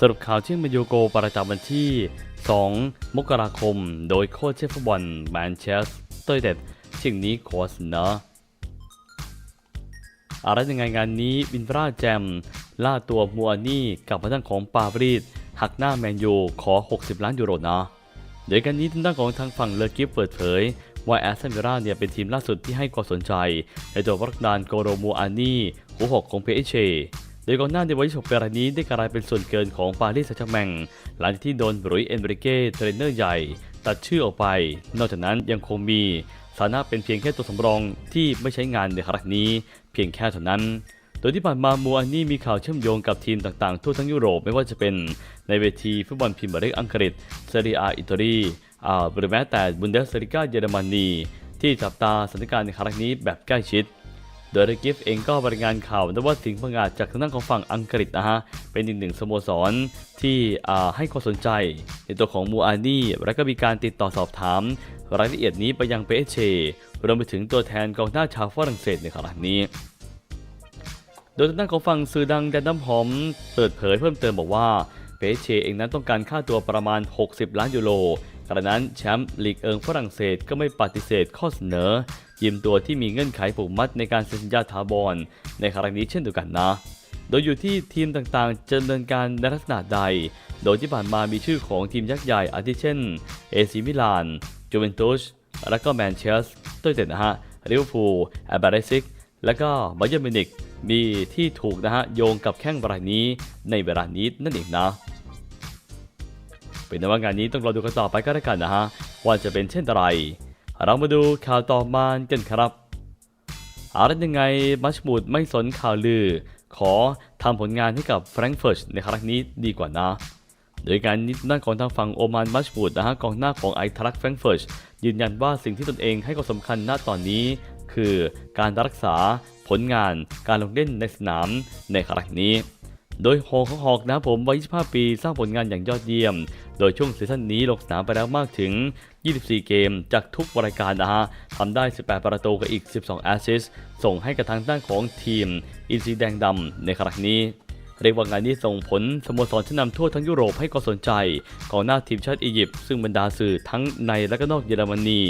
สรุปข่าวที่มโยโกประจำวันที่ 2 มกราคม โดยโค้ชเชฟฟุตบอลแมนเชสเตอร์เด็ดเชิงนี้โค้ชเนาะอะไรยังไงงานนี้วินฟราแจม ล่าตัวมัวนี่กับทางด้านของปาบรีดหักหน้าแมนยูขอ 60 ล้านยูโรนะโดยการนี้ทางด้านของทางฝั่งเลอกิฟเปิดเผยว่าแอสตันวิลล่าเนี่ยเป็นทีมล่าสุดที่ให้ความสนใจในตัววักดานโกโรมูอานี่หัวหอกของเพเช โดยกองหน้าในวัย26ปีรายนี้ได้กลายเป็นส่วนเกินของปารีสแซงต์แชร์แมงหลังจากที่โดนบรุยเอนริเก้เทรนเนอร์ใหญ่ ตัดชื่อออกไป นอกจากนั้นยังคงมีสานะเป็นเพียงแค่ตัวสำรองที่ไม่ใช้งานในครั้งนี้ เพียงแค่เท่านั้น โดยที่ผ่านมามูอันนี่มีข่าวเชื่อมโยงกับทีมต่างๆ ทั่วทั้งยุโรปไม่ว่าจะเป็นในเวทีฟุตบอลพรีเมียร์ลีกอังกฤษเซเรียอิตาลีอ่าหรือแม้แต่บุนเดสลิก้าเยอรมนีที่จับตาสถานการณ์ในครั้งนี้แบบใกล้ชิด โดยเรกิฟเองก็บรายงานข่าวนะว่าสิงห์พังงาดจากทางด้านของฝั่งอังกฤษนะฮะ เป็นอีกหนึ่งสโมสรที่ให้ความสนใจในตัวของมูอานี่ และก็มีการติดต่อสอบถามรายละเอียดนี้ไปยังเปเชรวมไปถึงตัวแทนกองหน้าชาวฝรั่งเศสในครั้งนี้ โดยทางด้านของฝั่งสื่อดังแดนน้ำหอมเปิดเผยเพิ่มเติมบอกว่าเปเชเองนั้นต้องการค่าตัวประมาณ 60 ล้านยูโร ขณะนั้นแชมป์ลีกเอิงฝรั่งเศสก็ไม่ปฏิเสธข้อเสนอ ยืมตัวที่มีเงื่อนไขผูกมัดในการเซ็นสัญญาถาวรในครั้งนี้เช่นเดียวกันนะ โดยอยู่ที่ทีมต่างๆจะดำเนินการในลักษณะใด โดยที่ผ่านมามีชื่อของทีมยักษ์ใหญ่อาทิเช่นเอซิมิลานจูเวนตุสและก็แมนเชสเตอร์เดนะฮะลิเวอร์พูลแอบาเรซิก และก็บาเยิร์มิวนิกมีที่ถูกนะฮะโยงกับแข้งรายนี้ในเวลานี้นั่นเองนะ เป็นแต่ว่างานนี้ต้องรอดูกันต่อไปก็แล้วกันนะฮะว่าจะเป็นเช่นไร เรามาดูข่าวต่อมากันครับอะไรยังไงมัชมูดไม่สนข่าวลือ ขอทำผลงานให้กับแฟรงก์เฟิร์ตในครั้งนี้ดีกว่านะ โดยการนิดด้านของทางฝั่งโอมานมัชบูดนะฮะกองหน้าของไอทรักแฟรงก์เฟิร์ตยืนยันว่าสิ่งที่ตนเองให้ความสำคัญณตอนนี้ คือการรักษาผลงานการลงเล่นในสนามในครั้งนี้ โดยโฮของฮอกนะผมวัย 25 ปี สร้างผลงานอย่างยอดเยี่ยม โดยช่วงซีซั่นนี้ลงสนามไปแล้วมากถึง 24 เกมจากทุกรายการนะฮะทำได้ 18 ประตูกับอีก 12 แอสซิสต์ส่งให้กับทางด้านของทีม อินซีแดงดำในครั้งนี้เรียกว่างานนี้ส่งผลสโมสรชั้นนำทั่วทั้งยุโรปให้ความสนใจ ของหน้าทีมชาติอียิปต์ซึ่งบรรดาสื่อทั้งในและก็นอกเยอรมนี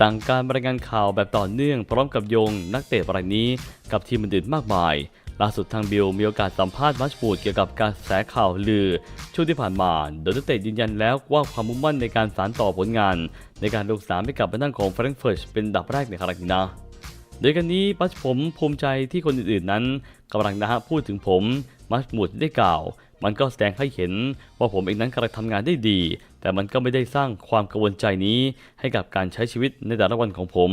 ต่างการรายงานข่าวแบบต่อเนื่องพร้อมกับโยงนักเตะรายนี้กับทีมอื่นๆมากมาย ล่าสุดทางบิลมีโอกาสสัมภาษณ์มัชบูดเกี่ยวกับการแสข่าวลือ ช่วงที่ผ่านมาโดยนักเตะยืนยันแล้วว่าความมุ่งมั่นในการสานต่อผลงาน ในการลงสนามให้กับทางด้านของแฟรงก์เฟิร์ตเป็นดับแรกในครั้งนี้นะโดยกันนี้ปัชผมภูมิใจที่คนอื่นๆนั้นกำลังนะฮะพูดถึงผม มัชบูดได้กล่าว มันก็แสดงให้เห็นว่าผมเองนั้นกำลังทำงานได้ดี แต่มันก็ไม่ได้สร้างความกังวลใจนี้ให้กับการใช้ชีวิตในแต่ละวันของผม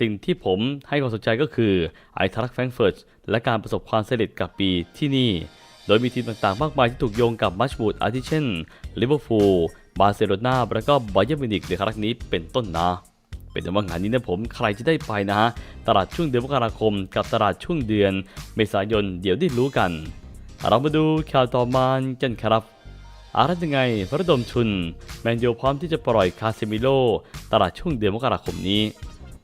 สิ่งที่ผมให้ความสนใจก็คือไอทรักแฟรงเฟิร์ตและการประสบความสำเร็จกับปีที่นี่ โดยมีทีมต่างๆ มากมายที่ถูกโยงกับมัชบูดอาทิเช่นลิเวอร์พูลบาร์เซโลนาและก็บาเยิร์มิวนิกในครั้งนี้เป็นต้นนะเป็นต่ว่างานนี้นะผมใครจะได้ไปนะฮะตลาดช่วงเดือนมกราคม กับตลาดช่วงเดือน เมษายนเดี๋ยวได้รู้กัน เรามาดูข่าวต่อมากันครับอะไรยังไงพระดมทุน แมนยูพร้อมที่จะปล่อยคาเซมิโลตลาดช่วงเดือนมกราคมนี้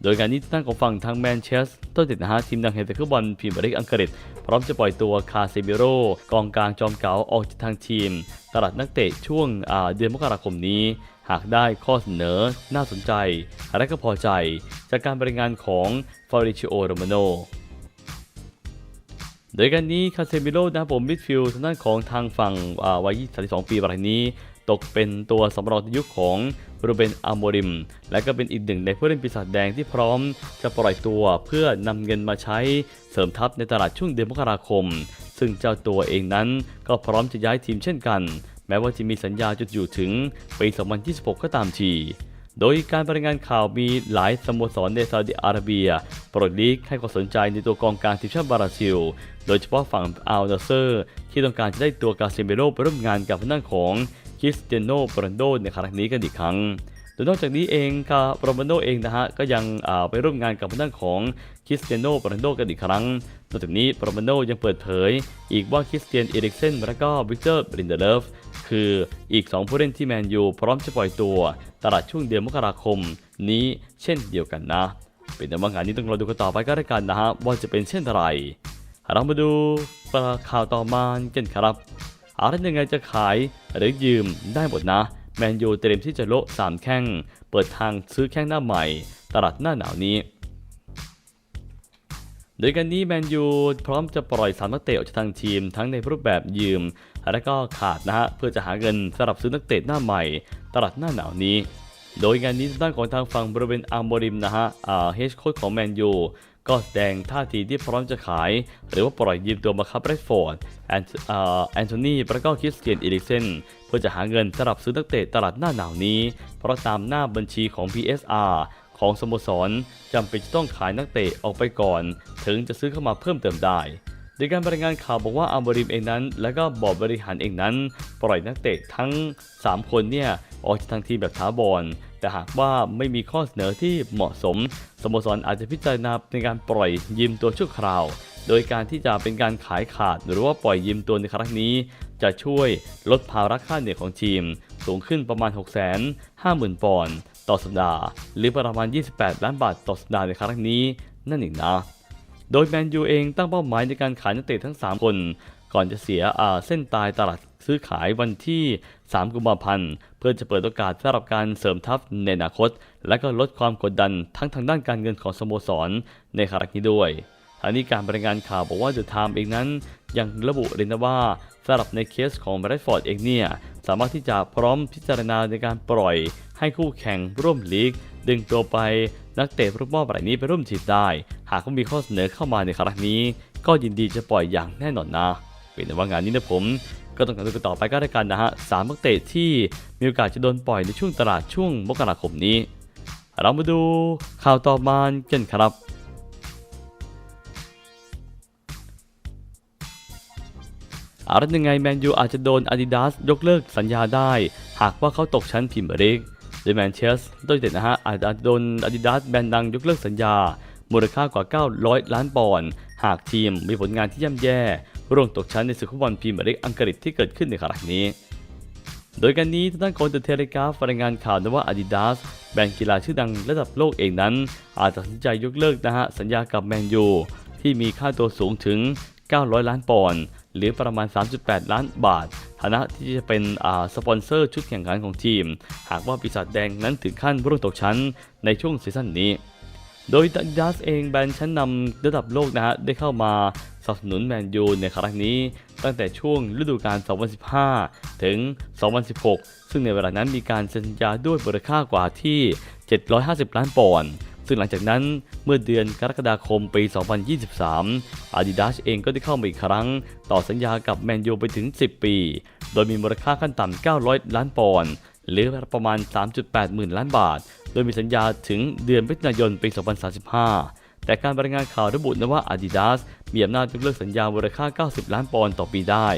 โดยการนี้ทางของฝั่งทางแมนเชสเตอร์เด็ดนะฮะทีมดังแห่งตะคุบอลพรีเมียร์ลีกอังกฤษ พร้อมจะปล่อยตัวคาเซมิโรกองกลางจอมเก๋าออกจากทางทีม ตลาดนักเตะช่วงเดือนมกราคมนี้หากได้ข้อเสนอน่าสนใจ และก็พอใจ จากการบริงานของฟาริชิโอโรมาโน โดยกันนี้คาเซมิโลนะครับผมมิดฟิลด์ทางด้านของทางฝั่งวัย 32 ปีรายนี้ตกเป็นตัวสำรองในยุคของโรเบนอาโมริม และก็เป็นอีกหนึ่งในผู้เล่นปีศาจแดงที่พร้อม จะปล่อยตัวเพื่อนำเงินมาใช้เสริมทัพในตลาดช่วงเดือนมกราคม ซึ่งเจ้าตัวเองนั้นก็พร้อมจะย้ายทีมเช่นกัน แม้ว่าจะมีสัญญาจุดอยู่ถึงปี 2026 ก็ตามที โดยการรายงานข่าวมีหลายสโมสรในซาอุดิอาระเบียโปรดลีกให้ความสนใจในตัวกองกลางทีมชาติบราซิล โดยเฉพาะฝั่งอัลนาเซอร์ ที่ต้องการจะได้ตัวกาเซเมโรไปร่วมงานกับทางด้านของคริสเตียโนโรนัลโดในครั้งนี้กันอีกครั้งโดยนอกจากนี้เองกาโรนัลโดเองนะฮะก็ยังอ่าไปร่วมงานกับทางด้านของคริสเตียโนโรนัลโดกันอีกครั้งนอกจากนี้โรนัลโดยังเปิดเผย อีกว่าคริสเตียนเอริกเซนและก็วิกเตอร์บรินเดเลฟ คืออีก 2 ผู้เล่นที่แมนยูพร้อมจะปล่อยตัว ตลาดช่วงเดือนมกราคมนี้เช่นเดียวกันนะ เป็นแต่ว่างานนี้ต้องรอดูกันต่อไปก็แล้วกันนะฮะว่าจะเป็นเช่นไรเรามาดูข่าวต่อมากันครับอะไรยังไงจะขายหรือยืมได้หมดนะ แมนยูเตรียมที่จะโละสามแข้ง เปิดทางซื้อแข้งหน้าใหม่ ตลาดหน้าหนาวนี้ โดยกันนี้แมนยูพร้อมจะปล่อยสามนักเตะออกจากทางทีม ทั้งในรูปแบบยืม และก็ขาดนะฮะเพื่อจะหาเงินสำหรับซื้อนักเตะหน้าใหม่ ตลาดหน้าหนาวนี้ โดยงานนี้ทางด้านของทางฝั่งบริเวณอาร์โมริมนะฮะเฮดโค้ชของแมนยูก็แสดงท่าทีที่พร้อมจะขาย หรือว่าปล่อยยืมตัวมาคับเรดฟอร์ดแอนแอนโทนีแล้วก็คริสเตียนอีริกเซนเพื่อจะหาเงินสำหรับซื้อนักเตะตลาดหน้าหนาวนี้ เพราะตามหน้าบัญชีของ PSR ของสโมสรจำเป็นจะต้องขายนักเตะออกไปก่อน ถึงจะซื้อเข้ามาเพิ่มเติมได้โดยการรายงานข่าวบอกว่าอัมบริมเองนั้น และก็บอร์ดบริหารเองนั้น ปล่อยนักเตะทั้ง 3 คนเนี่ยออกจากทางทีมแบบท้าบอลแต่หากว่าไม่มีข้อเสนอที่เหมาะสมสโมสรอาจจะพิจารณาในการปล่อยยืมตัวชั่วคราว โดยการที่จะเป็นการขายขาดหรือว่าปล่อยยืมตัวในครั้งนี้ จะช่วยลดภาระค่าเหนื่อยของทีม สูงขึ้นประมาณ 6 5 0 0 0 0 ปอนด์ต่อสัปดาห์ หรือประมาณ 28 ล้านบาทต่อสัปดาห์ในครั้งนี้นั่นเองนะ โดยแมนยูเองตั้งเป้าหมายในการขายนักเตะทั้ง 3 คน ก่อนจะเสียอาเส้นตายตลาดซื้อขายวันที่ 3 กุมภาพันธ์ เพื่อจะเปิดโอกาสสำหรับการเสริมทัพในอนาคต และก็ลดความกดดันทั้งทางด้านการเงินของสโมสรในครั้งนี้ด้วยทางนี้การรายงานข่าวบอกว่าเดอะไทม์เองนั้น ยังระบุเลยนะว่าสำหรับในเคสของแบรดฟอร์ดเองเนี่ยสามารถที่จะพร้อมพิจารณาในการปล่อย ให้คู่แข่งร่วมลีก ดึงตัวไปนักเตะรูปมอบรายนี้ไปร่วมทีมได้ หากมีข้อเสนอเข้ามาในครั้งนี้ ก็ยินดีจะปล่อยอย่างแน่นอนนะเป็นแต่ว่างานนี้นะผมก็ต้องการดูกันต่อไปก็แล้วกันนะฮะสามนักเตะที่มีโอกาสจะโดนปล่อยในช่วงตลาดช่วงมกราคมนี้ เรามาดูข่าวต่อมากันครับ อะไรยังไงแมนยูอาจจะโดน Adidas ยกเลิกสัญญาได้ หากว่าเขาตกชั้นพรีเมียร์ลีกโดยแมนเชสโดยเด็ดนะฮะอาจจะโดน Adidas แบรนด์ดังยกเลิกสัญญา มูลค่ากว่า 900 ล้านปอนด์หากทีมมีผลงานที่ย่ำแย่ร่วงตกชั้นในศึกฟุตบอลพรีเมียร์ลีกอังกฤษที่เกิดขึ้นในครั้งนี้ โดยการนี้ทางด้านของเดอะเทเลกราฟรายงานข่าวนะว่า Adidas แบรนด์กีฬาชื่อดังระดับโลกเองนั้น อาจตัดสินใจยกเลิกนะฮะสัญญากับแมนยูที่มีค่าตัวสูงถึง 900 ล้านปอนด์หรือประมาณ 3.8 ล้านบาท ฐานะที่จะเป็นอ่าสปอนเซอร์ชุดแข่งขันของทีม หากว่าปีศาจแดงนั้นถึงขั้นร่วงตกชั้นในช่วงซีซั่นนี้ โดย Adidas เองแบรนด์ชั้นนำระดับโลกนะฮะได้เข้ามาสนับสนุนแมนยูในครั้งนี้ ตั้งแต่ช่วงฤดูกาล 2015 ถึง 2016 ซึ่งในเวลานั้นมีการเซ็นสัญญาด้วยมูลค่ากว่าที่ 750 ล้านปอนด์ ซึ่งหลังจากนั้นเมื่อเดือนกรกฎาคมปี 2023 Adidas เองก็ได้เข้ามาอีกครั้ง ต่อสัญญากับแมนยูไปถึง 10 ปี โดยมีมูลค่าขั้นต่ำ 900 ล้านปอนด์หรือประมาณ 3.8 หมื่นล้านบาท โดยมีสัญญาถึงเดือนมิถุนายนปี 2035 แต่การรายงานข่าวระบุนะว่า Adidas มีอำนาจยกเลิกสัญญามูลค่า 90 ล้านปอนด์ต่อปีได้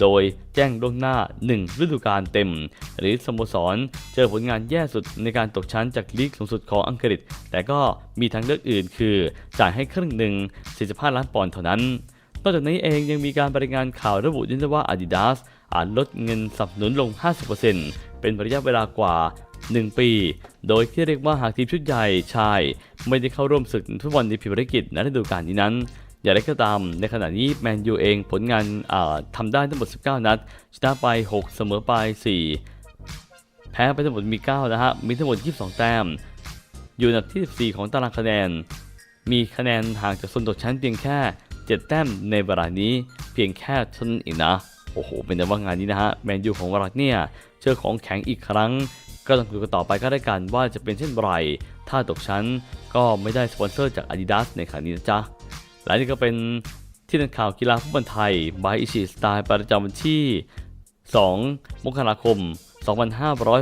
โดยแจ้งล่วงหน้า 1 ฤดูกาลเต็ม หรือสโมสร เจอผลงานแย่สุดในการตกชั้นจากลีกสูงสุดของอังกฤษ แต่ก็มีทางเลือกอื่นคือ จ่ายให้ครึ่งหนึ่ง 45 ล้านปอนด์เท่านั้น นอกจากนี้เองยังมีการรายงานข่าวระบุด้วยว่า Adidas อาจลดเงินสนับสนุนลง 50%เป็นระยะเวลากว่า1 ปี โดยที่เรียกว่าหากทีมชุดใหญ่ชาย ไม่ได้เข้าร่วมศึกฟุตบอลในพรีเมียร์ลีกในฤดูกาลนี้นั้น อย่างไรก็ตาม ในขณะนี้แมนยูเองผลงานาทำได้ทั้งหมด 19 นัด ชนะไป 6 เสมอไป 4 แพ้ไปทั้งหมดมี 9 นะฮะ มีทั้งหมด 22 แต้ม อยู่อันดับที่ 14 ของตารางคะแนน มีคะแนนห่างจากโซนตกชั้นเพียงแค่ 7 แต้มในเวลานี้เพียงแค่เท่านั้นเองนะ โอ้โห เป็นแต่ว่างานนี้นะฮะ แมนยูของวรักเนี่ยเจอของแข็งอีกครั้ง ก็ต้องดูกันต่อไปก็ได้กันว่าจะเป็นเช่นไร ถ้าตกชั้นก็ไม่ได้สปอนเซอร์จาก Adidas ในครั้งนี้นะจ๊ะ และนี่ก็เป็นที่นักข่าวกีฬาฟุตบอลไทยบายอิชิสไตล์ประจำวันที่ 2 มกราคม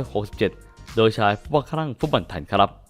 2567 โดยชายผู้ว่าคลั่งฟุตบอลไทยครับ